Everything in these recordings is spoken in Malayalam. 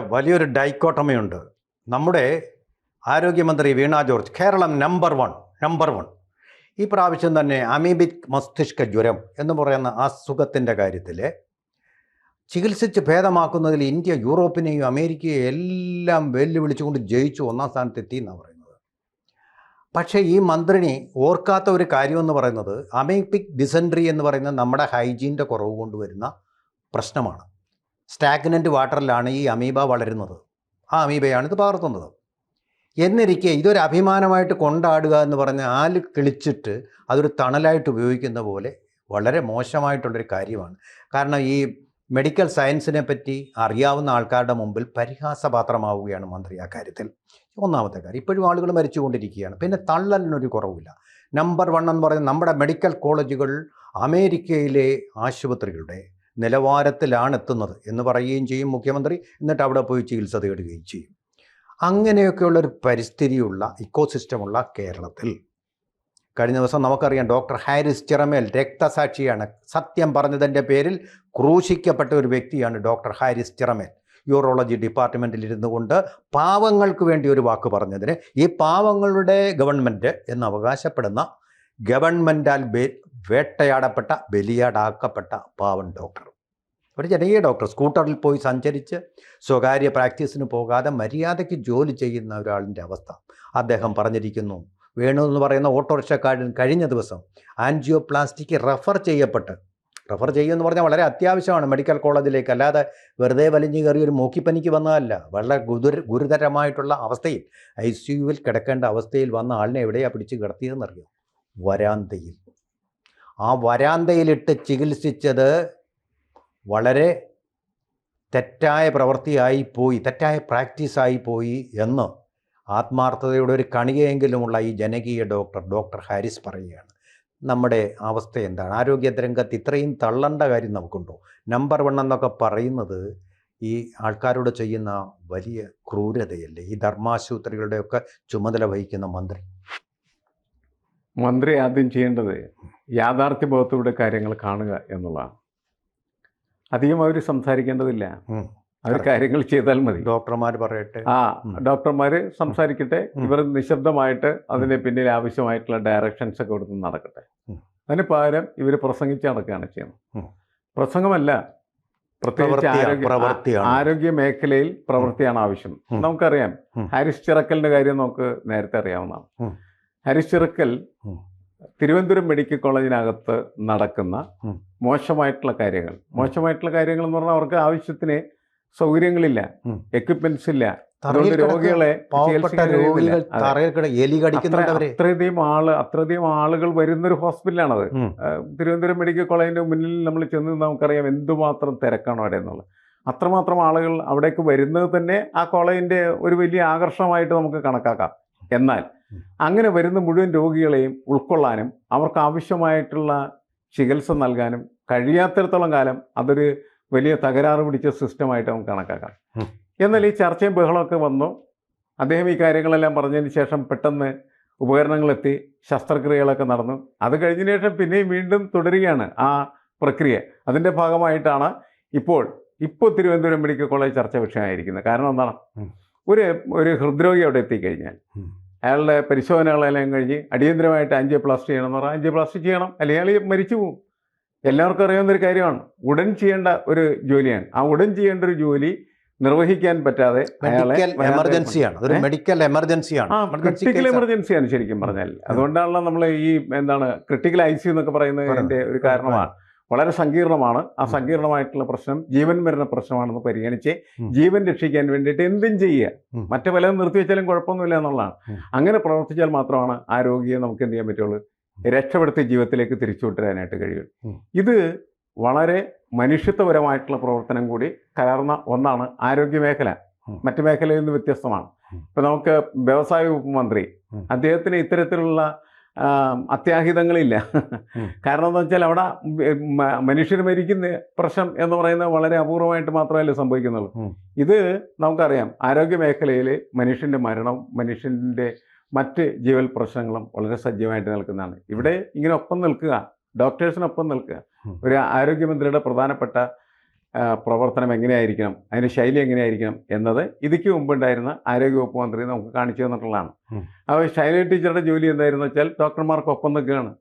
വലിയൊരു ഡൈക്കോട്ടമയുണ്ട്. നമ്മുടെ ആരോഗ്യമന്ത്രി Veena George Keralam number one number one ഈ പ്രാവശ്യം തന്നെ അമീബിക് മസ്തിഷ്ക ജ്വരം എന്ന് പറയുന്ന അസുഖത്തിന്റെ കാര്യത്തിൽ ചികിത്സിച്ച് ഭേദമാക്കുന്നതിൽ ഇന്ത്യ യൂറോപ്പിനെയും അമേരിക്കയെയും എല്ലാം വെല്ലുവിളിച്ചുകൊണ്ട് ജയിച്ചു ഒന്നാം സ്ഥാനത്തെത്തി എന്നാണ് പറയുന്നത്. പക്ഷേ ഈ മന്ത്രിണി ഓർക്കാത്ത ഒരു കാര്യമെന്ന് പറയുന്നത് അമീബിക് ഡിസെൻട്രി എന്ന് പറയുന്നത് നമ്മുടെ ഹൈജീന്റെ കുറവ് കൊണ്ടുവരുന്ന പ്രശ്നമാണ്. സ്റ്റാഗ്നന്റ് വാട്ടറിലാണ് ഈ അമീബ വളരുന്നത്. ആ അമീബയാണ് ഇത് പകർത്തുന്നത്. എന്നിരിക്കെ ഇതൊരു അഭിമാനമായിട്ട് കൊണ്ടാടുക എന്ന് പറഞ്ഞ് ആൽ കിളിച്ചിട്ട് അതൊരു തണലായിട്ട് ഉപയോഗിക്കുന്ന പോലെ വളരെ മോശമായിട്ടുള്ളൊരു കാര്യമാണ്. കാരണം ഈ മെഡിക്കൽ സയൻസിനെ പറ്റി അറിയാവുന്ന ആൾക്കാരുടെ മുമ്പിൽ പരിഹാസപാത്രമാവുകയാണ് മന്ത്രി ആ കാര്യത്തിൽ. ഒന്നാമത്തെ കാര്യം ഇപ്പോഴും ആളുകൾ മരിച്ചുകൊണ്ടിരിക്കുകയാണ്. പിന്നെ തള്ളലിനൊരു കുറവില്ല. നമ്പർ വൺ എന്ന് പറയുന്നത് നമ്മുടെ മെഡിക്കൽ കോളേജുകൾ അമേരിക്കയിലെ ആശുപത്രികളുടെ നിലവാരത്തിലാണ് എത്തുന്നത് എന്ന് പറയുകയും ചെയ്യും മുഖ്യമന്ത്രി. എന്നിട്ട് അവിടെ പോയി ചികിത്സ തേടുകയും ചെയ്യും. അങ്ങനെയൊക്കെയുള്ളൊരു പരിസ്ഥിതിയുള്ള ഇക്കോസിസ്റ്റമുള്ള കേരളത്തിൽ കഴിഞ്ഞ ദിവസം നമുക്കറിയാം ഡോക്ടർ ഹാരിസ് ചിറമേൽ രക്തസാക്ഷിയാണ്. സത്യം പറഞ്ഞതിന്റെ പേരിൽ ക്രൂശിക്കപ്പെട്ട ഒരു വ്യക്തിയാണ് ഡോക്ടർ ഹാരിസ് ചിറമേൽ. യൂറോളജി ഡിപ്പാർട്ട്മെന്റിൽ ഇരുന്നു കൊണ്ട് പാവങ്ങൾക്ക് വേണ്ടി ഒരു വാക്ക് പറഞ്ഞതിന് ഈ പാവങ്ങളുടെ ഗവൺമെന്റ് എന്ന് അവകാശപ്പെടുന്ന ഗവൺമെന്റാൽ വേട്ടയാടപ്പെട്ട ബലിയാടാക്കപ്പെട്ട പാവൻ ഡോക്ടർ ഒരു ജനകീയ ഡോക്ടർ സ്കൂട്ടറിൽ പോയി സഞ്ചരിച്ച് സ്വകാര്യ പ്രാക്ടീസിന് പോകാതെ മര്യാദയ്ക്ക് ജോലി ചെയ്യുന്ന ഒരാളിന്റെ അവസ്ഥ. അദ്ദേഹം പറഞ്ഞിരിക്കുന്നു വേണു എന്ന് പറയുന്ന ഓട്ടോറിക്ഷക്കാരൻ കഴിഞ്ഞ ദിവസം ആൻജിയോപ്ലാസ്റ്റിക്ക് റെഫർ ചെയ്യപ്പെട്ട്. റെഫർ ചെയ്യുമെന്ന് പറഞ്ഞാൽ വളരെ അത്യാവശ്യമാണ്. മെഡിക്കൽ കോളേജിലേക്ക് അല്ലാതെ വെറുതെ വലിഞ്ഞു കയറി ഒരു മൂക്കിപ്പനിക്ക് വന്നതല്ല. വളരെ ഗുരുതര ഗുരുതരമായിട്ടുള്ള അവസ്ഥയിൽ ഐ സി യുവിൽ കിടക്കേണ്ട അവസ്ഥയിൽ വന്ന ആളിനെ എവിടെയാണ് പിടിച്ച് കിടത്തിയതെന്നറിയോ? വരാന്തയിൽ. ആ വരാന്തയിലിട്ട് ചികിത്സിച്ചത് വളരെ തെറ്റായ പ്രവൃത്തിയായി പോയി തെറ്റായ പ്രാക്ടീസായി പോയി എന്ന് ആത്മാർത്ഥതയുടെ ഒരു കണികയെങ്കിലുമുള്ള ഈ ജനകീയ ഡോക്ടർ ഡോക്ടർ ഹാരിസ് പറയുകയാണ്. നമ്മുടെ അവസ്ഥ എന്താണ്? ആരോഗ്യ രംഗത്ത് ഇത്രയും തള്ളേണ്ട കാര്യം നമുക്കുണ്ടോ? നമ്പർ വൺ എന്നൊക്കെ പറയുന്നത് ഈ ആൾക്കാരോട് ചെയ്യുന്ന വലിയ ക്രൂരതയല്ലേ? ഈ ധർമാശുപത്രികളുടെയൊക്കെ ചുമതല വഹിക്കുന്ന മന്ത്രി. മന്ത്രി ആദ്യം ചെയ്യേണ്ടത് യാഥാർത്ഥ്യബോധത്തോടെ കാര്യങ്ങൾ കാണുക എന്നുള്ളതാണ്. അധികം അവർ സംസാരിക്കേണ്ടതില്ല. അവർ കാര്യങ്ങൾ ചെയ്താൽ മതി. ഡോക്ടർമാർ പറയട്ടെ. ആ ഡോക്ടർമാർ സംസാരിക്കട്ടെ. ഇവർ നിശബ്ദമായിട്ട് അതിന് പിന്നിൽ ആവശ്യമായിട്ടുള്ള ഡയറക്ഷൻസ് ഒക്കെ കൊടുത്ത് നടക്കട്ടെ. അതിന് പകരം ഇവർ പ്രസംഗിച്ച് നടക്കുകയാണ് ചെയ്യുന്നത്. പ്രസംഗമല്ല പ്രത്യേകിച്ച് ആരോഗ്യ ആരോഗ്യ മേഖലയിൽ പ്രവൃത്തിയാണ് ആവശ്യം. നമുക്കറിയാം ഹാരിസ് ചിറക്കലിന്റെ കാര്യം നമുക്ക് നേരത്തെ അറിയാവുന്നതാണ്. ഹാരിസ് തിരുവനന്തപുരം മെഡിക്കൽ കോളേജിനകത്ത് നടക്കുന്ന മോശമായിട്ടുള്ള കാര്യങ്ങൾ. മോശമായിട്ടുള്ള കാര്യങ്ങൾ എന്ന് പറഞ്ഞാൽ അവർക്ക് ആവശ്യത്തിന് സൗകര്യങ്ങളില്ല. എക്യുപ്മെന്റ്സ് ഇല്ല. രോഗികളെ അത്രയധികം ആൾ അത്രയധികം ആളുകൾ വരുന്നൊരു ഹോസ്പിറ്റലാണത്. തിരുവനന്തപുരം മെഡിക്കൽ കോളേജിന്റെ മുന്നിൽ നമ്മൾ ചെന്ന് നമുക്കറിയാം എന്തുമാത്രം തിരക്കാണ് അവിടെ എന്നുള്ളത്. അത്രമാത്രം ആളുകൾ അവിടേക്ക് വരുന്നത് തന്നെ ആ കോളേജിന്റെ ഒരു വലിയ ആകർഷണമായിട്ട് നമുക്ക് കണക്കാക്കാം. എന്നാൽ അങ്ങനെ വരുന്ന മുഴുവൻ രോഗികളെയും ഉൾക്കൊള്ളാനും അവർക്ക് ആവശ്യമായിട്ടുള്ള ചികിത്സ നൽകാനും കഴിയാത്തിടത്തോളം കാലം അതൊരു വലിയ തകരാറ് പിടിച്ച സിസ്റ്റമായിട്ട് നമുക്ക് കണക്കാക്കാം. എന്നാൽ ഈ ചർച്ചയും ബഹളമൊക്കെ വന്നു. അദ്ദേഹം ഈ കാര്യങ്ങളെല്ലാം പറഞ്ഞതിന് ശേഷം പെട്ടെന്ന് ഉപകരണങ്ങളെത്തി ശസ്ത്രക്രിയകളൊക്കെ നടന്നു. അത് കഴിഞ്ഞതിന് ശേഷം പിന്നെയും വീണ്ടും തുടരുകയാണ് ആ പ്രക്രിയ. അതിന്റെ ഭാഗമായിട്ടാണ് ഇപ്പോൾ ഇപ്പോൾ തിരുവനന്തപുരം മെഡിക്കൽ കോളേജ് ചർച്ച വിഷയമായിരിക്കുന്നത്. കാരണം എന്താണ്. ഒരു ഒരു ഹൃദ്രോഗി അവിടെ എത്തിക്കഴിഞ്ഞാൽ. അയാളുടെ പരിശോധനകളെല്ലാം കഴിഞ്ഞ് അടിയന്തരമായിട്ട് ആൻജിയോപ്ലാസ്റ്റി ചെയ്യണം എന്ന് പറഞ്ഞാൽ ആൻജിയോപ്ലാസ്റ്റി ചെയ്യണം. അല്ലെങ്കിൽ അയാൾ മരിച്ചു പോകും. എല്ലാവർക്കും അറിയാവുന്ന ഒരു കാര്യമാണ്. ഉടൻ ചെയ്യേണ്ട ഒരു ജോലിയാണ്. ആ ഉടൻ ചെയ്യേണ്ട ഒരു ജോലി നിർവഹിക്കാൻ പറ്റാതെ എമർജൻസിയാണ് മെഡിക്കൽ എമർജൻസിയാണ് ക്രിട്ടിക്കൽ. എമർജൻസിയാണ് ശരിക്കും പറഞ്ഞാൽ. അതുകൊണ്ടാണല്ലോ നമ്മൾ ഈ എന്താണ് ക്രിട്ടിക്കൽ ഐ സി എന്നൊക്കെ പറയുന്നതിന്റെ ഒരു കാരണമാണ്. വളരെ സങ്കീർണമാണ്. ആ. സങ്കീർണമായിട്ടുള്ള പ്രശ്നം ജീവൻ വരുന്ന പ്രശ്നമാണെന്ന് പരിഗണിച്ച് ജീവൻ രക്ഷിക്കാൻ വേണ്ടിയിട്ട് എന്തും ചെയ്യുക. മറ്റു പലതും നിർത്തിവെച്ചാലും കുഴപ്പമൊന്നുമില്ല എന്നുള്ളതാണ്. അങ്ങനെ പ്രവർത്തിച്ചാൽ മാത്രമാണ് ആ രോഗിയെ നമുക്ക് എന്ത് ചെയ്യാൻ പറ്റുള്ളൂ? രക്ഷപ്പെടുത്തി ജീവിതത്തിലേക്ക് തിരിച്ചു വിട്ടുതരാനായിട്ട് കഴിയും ഇത് വളരെ മനുഷ്യത്വപരമായിട്ടുള്ള പ്രവർത്തനം കൂടി കലർന്ന ഒന്നാണ് ആരോഗ്യ മേഖല. മറ്റു മേഖലയിൽ നിന്ന് വ്യത്യസ്തമാണ്. ഇപ്പൊ നമുക്ക് വ്യവസായ വകുപ്പ് മന്ത്രി അദ്ദേഹത്തിന് ഇത്തരത്തിലുള്ള അത്യാഹിതങ്ങളില്ല. കാരണം എന്താ വെച്ചാൽ അവിടെ മനുഷ്യർ മരിക്കുന്ന പ്രശ്നം എന്ന് പറയുന്നത് വളരെ അപൂർവമായിട്ട് മാത്രമല്ലേ സംഭവിക്കുന്നുള്ളൂ. ഇത് നമുക്കറിയാം ആരോഗ്യ മേഖലയിൽ മനുഷ്യന്റെ മരണം മനുഷ്യന്റെ മറ്റ് ജീവൽ പ്രശ്നങ്ങളും വളരെ സജീവമായിട്ട് നിൽക്കുന്നതാണ്. ഇവിടെ ഇങ്ങനെ ഒപ്പം നിൽക്കുക ഡോക്ടേഴ്സിനൊപ്പം നിൽക്കുക. ഒരു ആരോഗ്യമന്ത്രിയുടെ പ്രധാനപ്പെട്ട പ്രവർത്തനം എങ്ങനെയായിരിക്കണം അതിന്റെ ശൈലി എങ്ങനെയായിരിക്കണം എന്നത് ഇതിക്ക് മുമ്പുണ്ടായിരുന്ന ആരോഗ്യവകുപ്പ് മന്ത്രി നമുക്ക് കാണിച്ചു തന്നിട്ടുള്ളതാണ്. അപ്പോൾ ശൈലി ടീച്ചറുടെ ജോലി എന്തായിരുന്നു വെച്ചാൽ ഡോക്ടർമാർക്കൊപ്പം നിൽക്കുകയാണ്.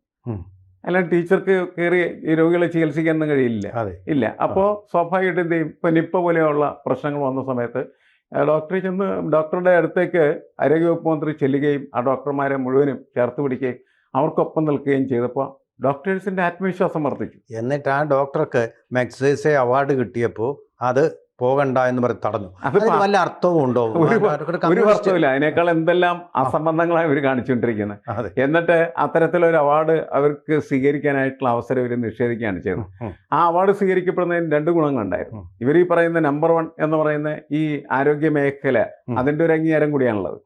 അല്ലാണ്ട് ടീച്ചർക്ക് കയറി ഈ രോഗികളെ ചികിത്സിക്കാനൊന്നും കഴിയില്ല. ഇല്ല. അപ്പോൾ സ്വാഭാവികമായിട്ടും എന്ത് ചെയ്യും? ഇപ്പം നിപ്പ പോലെയുള്ള പ്രശ്നങ്ങൾ വന്ന സമയത്ത് ഡോക്ടറെ ചെന്ന് ഡോക്ടറുടെ അടുത്തേക്ക് ആരോഗ്യവകുപ്പ് മന്ത്രി ചെല്ലുകയും ആ ഡോക്ടർമാരെ മുഴുവനും ചേർത്ത് പിടിക്കുകയും അവർക്കൊപ്പം നിൽക്കുകയും ചെയ്തപ്പോൾ ഡോക്ടേഴ്സിന്റെ ആത്മവിശ്വാസം വർദ്ധിച്ചു എന്നിട്ട് ആ ഡോക്ടർക്ക് മെക്സൈസെ അവാർഡ് കിട്ടിയപ്പോൾ അത് പോകണ്ട എന്ന് പറഞ്ഞ് തടഞ്ഞു. വല്ല അർത്ഥവും ഉണ്ടോ? ഒരു വർഷമില്ല അതിനേക്കാൾ എന്തെല്ലാം അസംബന്ധങ്ങളാണ് ഇവർ കാണിച്ചുകൊണ്ടിരിക്കുന്നത്. എന്നിട്ട് അത്തരത്തിലൊരു അവാർഡ് അവർക്ക് സ്വീകരിക്കാനായിട്ടുള്ള അവസരം ഇവർ നിഷേധിക്കുകയാണ് ചെയ്തത്. ആ അവാർഡ് സ്വീകരിക്കപ്പെടുന്നതിന് രണ്ട് ഗുണങ്ങളുണ്ടായിരുന്നു. ഇവർ ഈ പറയുന്ന നമ്പർ വൺ എന്ന് പറയുന്ന ഈ ആരോഗ്യ മേഖല അതിന്റെ ഒരു അംഗീകാരം കൂടിയാണുള്ളത്.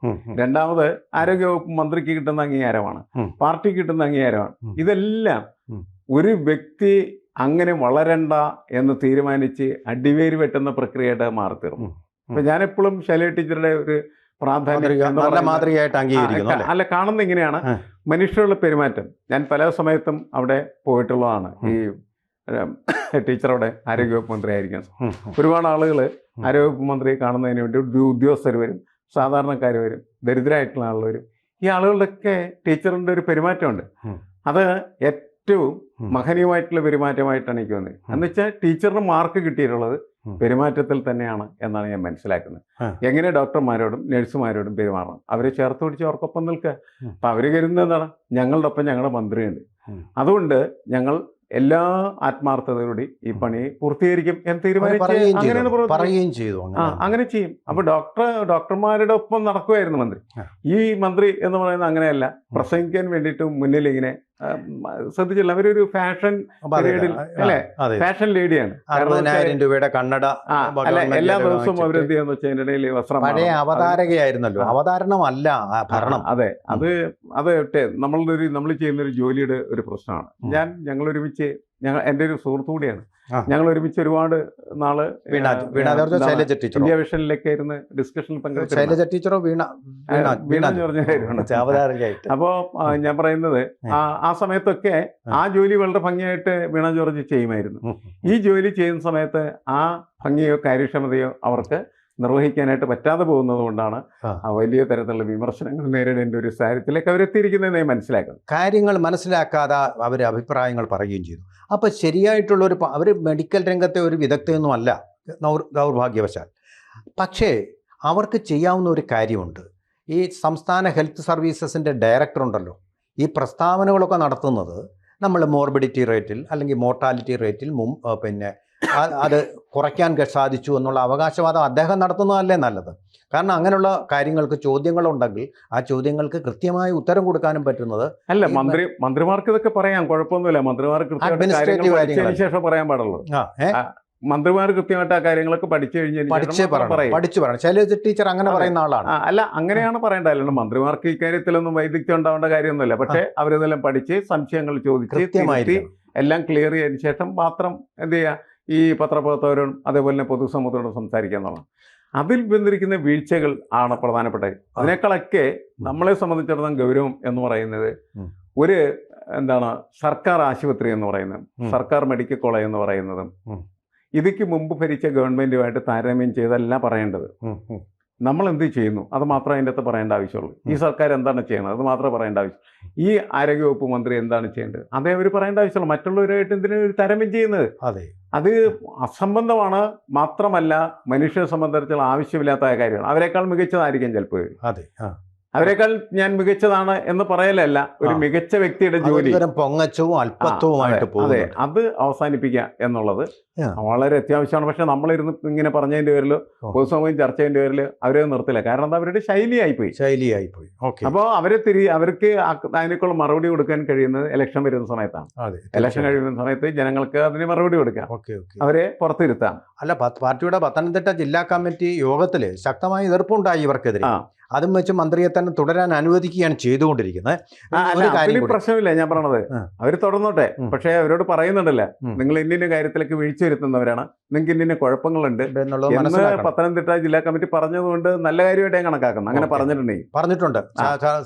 രണ്ടാമത് ആരോഗ്യവകുപ്പ് മന്ത്രിക്ക് കിട്ടുന്ന അംഗീകാരമാണ്. പാർട്ടിക്ക് കിട്ടുന്ന അംഗീകാരമാണ്. ഇതെല്ലാം ഒരു വ്യക്തി അങ്ങനെ വളരണ്ട എന്ന് തീരുമാനിച്ച് അടിവേര് വെട്ടുന്ന പ്രക്രിയയുടെ മാറിത്തീർന്നു. അപ്പൊ ഞാനെപ്പോഴും ശൈല ടീച്ചറുടെ ഒരു പ്രാധാന്യം മാതൃകയായിട്ട് അംഗീകരിക്കുന്നു അല്ല കാണുന്ന ഇങ്ങനെയാണ്. മനുഷ്യരുടെ പെരുമാറ്റം. ഞാൻ പല സമയത്തും അവിടെ പോയിട്ടുള്ളതാണ്. ഈ ടീച്ചറവിടെ ടീച്ചർ അവിടെ ആരോഗ്യവകുപ്പ് മന്ത്രി ആയിരിക്കും. ഒരുപാട് ആളുകൾ ആരോഗ്യവകുപ്പ് മന്ത്രി കാണുന്നതിന് വേണ്ടി ഉദ്യോ- ഉദ്യോഗസ്ഥർ വരും സാധാരണക്കാർ വരും ദരിദ്രമായിട്ടുള്ള ആളുകൾ വരും. ഈ ആളുകളുടെയൊക്കെ ടീച്ചറിന്റെ ഒരു പെരുമാറ്റമുണ്ട്. അത് ഏറ്റവും. മഹനീയമായിട്ടുള്ള പെരുമാറ്റമായിട്ടാണ് എനിക്ക് തോന്നിയത്. ഉം. എന്ന് വെച്ചാൽ ടീച്ചറിന് മാർക്ക് കിട്ടിയിട്ടുള്ളത്. പെരുമാറ്റത്തിൽ തന്നെയാണ് എന്നാണ് ഞാൻ മനസ്സിലാക്കുന്നത്. എങ്ങനെ ഡോക്ടർമാരോടും നഴ്സുമാരോടും പെരുമാറണം? അവരെ ചേർത്ത് പിടിച്ച് അവർക്കൊപ്പം നിൽക്കുക. അപ്പം അവർ കരുതുന്നത് എന്താണ്? ഞങ്ങളുടെ ഒപ്പം ഞങ്ങളുടെ മന്ത്രിയുണ്ട്. അതുകൊണ്ട് ഞങ്ങൾ എല്ലാ ആത്മാർത്ഥതയോടെ ഈ പണി പൂർത്തീകരിക്കും എന്ന് തീരുമാനിച്ച് അങ്ങനെയാണ് ചെയ്തു. പറയുകയും ചെയ്തു അങ്ങനെ. ചെയ്യും. അപ്പൊ ഡോക്ടർ ഡോക്ടർമാരുടെ ഒപ്പം നടക്കുമായിരുന്നു മന്ത്രി. ഈ മന്ത്രി എന്ന് പറയുന്നത് അങ്ങനെയല്ല. പ്രസംഗിക്കാൻ വേണ്ടിയിട്ട് മുന്നിൽ ഇങ്ങനെ ശ്രദ്ധിച്ചില്ല അവരൊരു ഫാഷൻ അല്ലേ? ഫാഷൻ ലേഡിയാണ് അറുപതിനായിരം രൂപയുടെ കണ്ണട എല്ലാ ദിവസവും അവർ അവരെന്ത് ചെയ്യാന്ന് ഇടയിൽ വസ്ത്രം പഴയ അവതാരകയായിരുന്നല്ലോ. അവതാരണമല്ല ഭരണം. അതെ അത് അത് നമ്മളൊരു നമ്മൾ ചെയ്യുന്ന ഒരു ജോലിയുടെ ഒരു പ്രശ്നമാണ്. ഞാൻ ഞങ്ങൾ ഒരുമിച്ച് ഞങ്ങൾ എന്റെ ഒരു സുഹൃത്തു കൂടിയാണ്. ഞങ്ങൾ ഒരുമിച്ച് ഒരുപാട് നാൾ ഇന്ത്യ വിഷനിലൊക്കെ ഇരുന്ന് ഡിസ്കഷനിൽ പങ്കെടുത്തു ടീച്ചറോ വീണ വീണ ജോർജ് അപ്പോൾ അപ്പോ ഞാൻ പറയുന്നത് ആ സമയത്തൊക്കെ ആ ജോലി വളരെ ഭംഗിയായിട്ട് വീണ ജോർജ് ചെയ്യുമായിരുന്നു. ഈ ജോലി ചെയ്യുന്ന സമയത്ത് ആ ഭംഗിയോ കാര്യക്ഷമതയോ അവർക്ക് നിർവഹിക്കാനായിട്ട് പറ്റാതെ പോകുന്നത് കൊണ്ടാണ് വലിയ തരത്തിലുള്ള വിമർശനങ്ങൾ നേരിടേണ്ട ഒരു സാഹചര്യത്തിലേക്ക് അവരെത്തിയിരിക്കുന്നതെന്ന് മനസ്സിലാക്കുന്നത് കാര്യങ്ങൾ മനസ്സിലാക്കാതെ അവർ അഭിപ്രായങ്ങൾ പറയുകയും ചെയ്തു. അപ്പോൾ ശരിയായിട്ടുള്ള ഒരു അവർ മെഡിക്കൽ രംഗത്തെ ഒരു വിദഗ്ധയൊന്നും അല്ല. ദൗർ- ദൗർഭാഗ്യവശാൽ പക്ഷേ അവർക്ക് ചെയ്യാവുന്ന ഒരു കാര്യമുണ്ട്. ഈ സംസ്ഥാന ഹെൽത്ത് സർവീസസിന്റെ ഡയറക്ടർ ഉണ്ടല്ലോ. ഈ പ്രസ്താവനകളൊക്കെ നടത്തുന്നത് നമ്മൾ മോർബിഡിറ്റി റേറ്റിൽ അല്ലെങ്കിൽ മോർട്ടാലിറ്റി റേറ്റിൽ മും പിന്നെ അത് കുറയ്ക്കാൻ സാധിച്ചു എന്നുള്ള അവകാശവാദം അദ്ദേഹം നടത്തുന്നതല്ലേ നല്ലത്? കാരണം അങ്ങനെയുള്ള കാര്യങ്ങൾക്ക് ചോദ്യങ്ങളുണ്ടെങ്കിൽ ആ ചോദ്യങ്ങൾക്ക് കൃത്യമായി ഉത്തരം കൊടുക്കാനും പറ്റുന്നത് അല്ല മന്ത്രി മന്ത്രിമാർക്ക് ഇതൊക്കെ പറയാം. കുഴപ്പമൊന്നുമില്ല. മന്ത്രിമാർക്ക് ശേഷം പറയാൻ പാടുള്ളൂ. മന്ത്രിമാർ കൃത്യമായിട്ട് ആ കാര്യങ്ങളൊക്കെ പഠിച്ചു കഴിഞ്ഞാൽ പഠിച്ച് പറയും പഠിച്ചു പറയണം. ശൈലജ ടീച്ചർ അങ്ങനെ പറയുന്ന ആളാണ്. അല്ല അങ്ങനെയാണ് പറയേണ്ടത്. അല്ലാണ്ട് മന്ത്രിമാർക്ക് ഇക്കാര്യത്തിലൊന്നും വൈദഗ്ധ്യം ഉണ്ടാവേണ്ട കാര്യമൊന്നുമില്ല. പക്ഷേ അവരിതെല്ലാം പഠിച്ച് സംശയങ്ങൾ ചോദിച്ച് കൃത്യമായിട്ട് എല്ലാം ക്ലിയർ ചെയ്തതിനു ശേഷം മാത്രം എന്ത് ചെയ്യുക? ഈ പത്രപ്രവർത്തകരും അതേപോലെ തന്നെ പൊതുസമൂഹത്തോട് സംസാരിക്കുക എന്നുള്ളതാണ് അതിൽ വന്നിരിക്കുന്ന വീഴ്ചകൾ ആണ് പ്രധാനപ്പെട്ടത് അതിനേക്കാളൊക്കെ നമ്മളെ സംബന്ധിച്ചിടത്തോളം ഗൗരവം എന്ന് പറയുന്നത് ഒരു എന്താണ് സർക്കാർ ആശുപത്രി എന്ന് പറയുന്നത് സർക്കാർ മെഡിക്കൽ കോളേജ് എന്ന് പറയുന്നതും. ഇതിക്ക് മുമ്പ് ഭരിച്ച ഗവൺമെന്റുമായിട്ട് താരതമ്യം ചെയ്തല്ല പറയേണ്ടത്. നമ്മൾ എന്ത് ചെയ്യുന്നു? അത് മാത്രമേ അതിന്റെ അകത്ത് പറയേണ്ട ആവശ്യമുള്ളൂ. ഈ സർക്കാർ എന്താണ് ചെയ്യുന്നത്? അത് മാത്രമേ പറയേണ്ട ആവശ്യം. ഈ ആരോഗ്യവകുപ്പ് മന്ത്രി എന്താണ് ചെയ്യേണ്ടത്? അതേ അവർ പറയേണ്ട ആവശ്യമുള്ളൂ. മറ്റുള്ളവരുമായിട്ട് എന്തിനാണ് ഒരു താരതമ്യം ചെയ്യുന്നത്? അതെ. അത് അസംബന്ധമാണ് മാത്രമല്ല മനുഷ്യനെ സംബന്ധിച്ചുള്ള ആവശ്യമില്ലാത്ത കാര്യമാണ് അവരെക്കാൾ മികച്ചതായിരിക്കും ചിലപ്പോൾ. അതെ അവരെക്കാൾ ഞാൻ മികച്ചതാണ് എന്ന് പറയലല്ല. ഒരു മികച്ച വ്യക്തിയുടെ ജോലി. പൊങ്ങച്ചവും അല്പത്വവുമായിട്ട് അതെ, അവസാനിപ്പിക്കുക എന്നുള്ളത്. വളരെ അത്യാവശ്യമാണ്. പക്ഷെ നമ്മളിരുന്ന് ഇങ്ങനെ പറഞ്ഞതിന്റെ പേരിൽ. പൊതുസമൂഹം ചർച്ച ചെയ്യേണ്ട പേരിൽ അവരെ നിർത്തില്ല. കാരണം എന്താ? അവരുടെ ശൈലിയായി പോയി ശൈലിയായി പോയി ഓക്കെ. അപ്പോൾ അവരെ തിരി അവർക്ക് അതിനേക്കുള്ള മറുപടി കൊടുക്കാൻ കഴിയുന്നത് ഇലക്ഷൻ വരുന്ന സമയത്താണ്. ഇലക്ഷൻ കഴിയുന്ന സമയത്ത് ജനങ്ങൾക്ക് അതിന് മറുപടി കൊടുക്കാം. Okay okay. അവരെ പുറത്തിരുത്താം. അല്ല പാർട്ടിയുടെ പത്തനംതിട്ട ജില്ലാ കമ്മിറ്റി യോഗത്തിൽ ശക്തമായ എതിർപ്പുണ്ടായി ഇവർക്കെതിരെ. അതും വെച്ച് മന്ത്രിയെ തന്നെ തുടരാൻ അനുവദിക്കുകയാണ് ചെയ്തുകൊണ്ടിരിക്കുന്നത്. പ്രശ്നമില്ല ഞാൻ പറഞ്ഞത്. അവർ തുടർന്നോട്ടെ പക്ഷെ അവരോട് പറയുന്നുണ്ടല്ല. നിങ്ങൾ ഇന്നിന്ന കാര്യത്തിലേക്ക് വീഴ്ച വരുത്തുന്നവരാണ് നിങ്ങൾക്ക് ഇന്ന കുഴപ്പങ്ങളുണ്ട്. എന്ന് പത്തനംതിട്ട ജില്ലാ കമ്മിറ്റി പറഞ്ഞതുകൊണ്ട് നല്ല കാര്യമായിട്ട് ഞാൻ കണക്കാക്കുന്നു. അങ്ങനെ. പറഞ്ഞിട്ടുണ്ടെങ്കിൽ പറഞ്ഞിട്ടുണ്ട്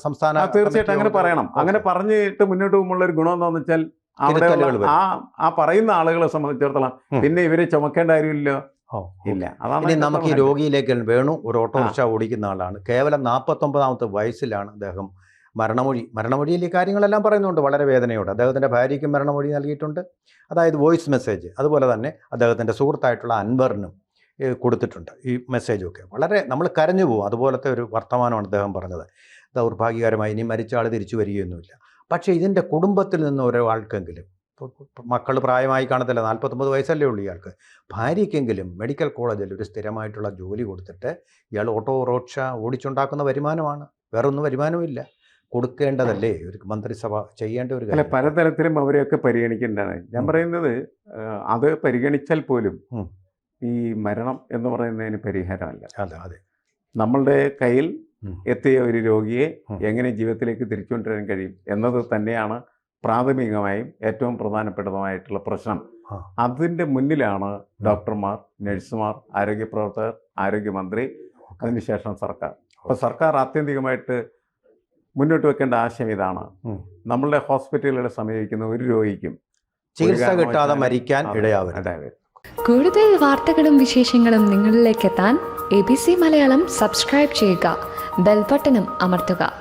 സംസ്ഥാന തീർച്ചയായിട്ടും അങ്ങനെ പറയണം. അങ്ങനെ പറഞ്ഞിട്ട് മുന്നോട്ട് പോകുമ്പോൾ ഒരു ഗുണം എന്താണെന്ന് വെച്ചാൽ അവിടെ ആ ആ പറയുന്ന ആളുകളെ സംബന്ധിച്ചിടത്തോളം പിന്നെ ഇവരെ ചുമക്കേണ്ട കാര്യമില്ലോ ഇല്ല. അതാണ് ഇനി നമുക്ക് ഈ. രോഗിയിലേക്ക് വേണു. ഒരു ഓട്ടോറിക്ഷ ഓടിക്കുന്ന ആളാണ്. കേവലം നാൽപ്പത്തൊമ്പതാമത്തെ വയസ്സിലാണ് അദ്ദേഹം മരണമൊഴി മരണമൊഴിയിൽ ഈ കാര്യങ്ങളെല്ലാം പറയുന്നുണ്ട് വളരെ വേദനയോട്. അദ്ദേഹത്തിന്റെ ഭാര്യയ്ക്കും മരണമൊഴി നൽകിയിട്ടുണ്ട്. അതായത് വോയിസ് മെസ്സേജ് അതുപോലെ തന്നെ അദ്ദേഹത്തിന്റെ സുഹൃത്തായിട്ടുള്ള അൻവറിനും കൊടുത്തിട്ടുണ്ട് ഈ മെസ്സേജൊക്കെ. വളരെ നമ്മൾ കരഞ്ഞു പോകും. അതുപോലത്തെ ഒരു വർത്തമാനമാണ് അദ്ദേഹം പറഞ്ഞത്. ദൗർഭാഗ്യകരമായി ഇനി മരിച്ച ആൾ തിരിച്ചു വരികയൊന്നുമില്ല. പക്ഷേ ഇതിന്റെ കുടുംബത്തിൽ നിന്ന് ഒരാൾക്കെങ്കിലും മക്കൾ പ്രായമായി കാണത്തില്ല നാൽപ്പത്തൊമ്പത് വയസ്സല്ലേ ഉള്ളൂ ഇയാൾക്ക്. ഭാര്യയ്ക്കെങ്കിലും മെഡിക്കൽ കോളേജിൽ ഒരു സ്ഥിരമായിട്ടുള്ള ജോലി കൊടുത്തിട്ട് ഇയാൾ ഓട്ടോ റിക്ഷ ഓടിച്ചുണ്ടാക്കുന്ന വരുമാനമാണ്. വേറൊന്നും വരുമാനമില്ല കൊടുക്കേണ്ടതല്ലേ? ഒരു മന്ത്രിസഭ ചെയ്യേണ്ട ഒരു അല്ല പലതരത്തിലും അവരെയൊക്കെ പരിഗണിക്കേണ്ടതാണ്. ഞാൻ പറയുന്നത് അത് പരിഗണിച്ചാൽ പോലും ഈ മരണം എന്ന് പറയുന്നതിന് പരിഹാരമല്ല. അതെ അതെ. നമ്മളുടെ കയ്യിൽ. എത്തിയ ഒരു രോഗിയെ എങ്ങനെ ജീവിതത്തിലേക്ക് തിരിച്ചുകൊണ്ടുവരാൻ കഴിയും എന്നത് തന്നെയാണ് പ്രാഥമികമായും ഏറ്റവും പ്രധാനപ്പെട്ടതുമായിട്ടുള്ള പ്രശ്നം. അതിന്റെ മുന്നിലാണ് ഡോക്ടർമാർ നഴ്സുമാർ ആരോഗ്യ പ്രവർത്തകർ ആരോഗ്യമന്ത്രി അതിനുശേഷം സർക്കാർ. അപ്പോൾ സർക്കാർ ആത്യന്തികമായിട്ട് മുന്നോട്ട് വെക്കേണ്ട ആശയം ഇതാണ്. നമ്മളുടെ ഹോസ്പിറ്റലുകളെ സമീപിക്കുന്ന ഒരു രോഗിക്കും ചികിത്സ കിട്ടാതെ മരിക്കാൻ ഇടയാവരുത്. കൂടുതൽ വാർത്തകളും വിശേഷങ്ങളും നിങ്ങളിലേക്ക് എത്താൻ A B C Malayalam subscribe ചെയ്യുക. ബെൽബട്ടനും അമർത്തുക.